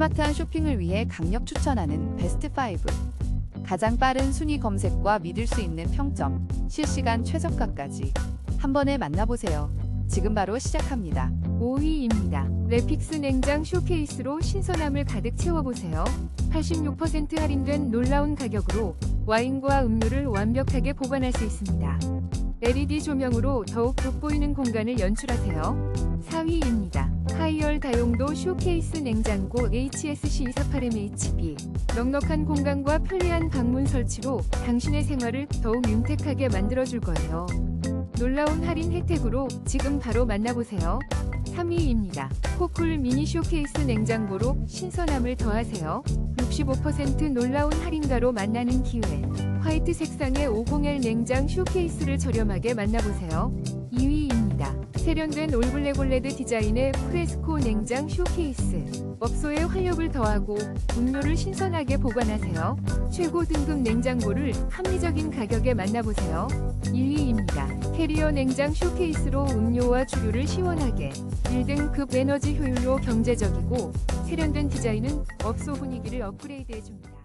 스마트한 쇼핑을 위해 강력 추천하는 베스트 5. 가장 빠른 순위 검색과 믿을 수 있는 평점, 실시간 최저가까지 한 번에 만나보세요. 지금 바로 시작합니다. 5위입니다. 레픽스 냉장 쇼케이스로 신선함을 가득 채워보세요. 86% 할인된 놀라운 가격으로 와인과 음료를 완벽하게 보관할 수 있습니다. LED 조명으로 더욱 돋보이는 공간을 연출하세요. 4위입니다. 다용도 쇼케이스 냉장고 HSC248MHB 넉넉한 공간과 편리한 방문 설치로 당신의 생활을 더욱 윤택하게 만들어줄 거예요. 놀라운 할인 혜택으로 지금 바로 만나보세요. 3위입니다. 코쿨 미니 쇼케이스 냉장고로 신선함을 더하세요. 65% 놀라운 할인가로 만나는 기회. 화이트 색상의 50L 냉장 쇼케이스를 저렴하게 만나보세요. 2위 입니다. 세련된 올블랙 올레드 디자인의 프레스코 냉장 쇼케이스. 업소의 활력을 더하고 음료를 신선하게 보관하세요. 최고 등급 냉장고를 합리적인 가격에 만나보세요. 1위입니다. 캐리어 냉장 쇼케이스로 음료와 주류를 시원하게 1등급 에너지 효율로 경제적이고 세련된 디자인은 업소 분위기를 업그레이드해줍니다.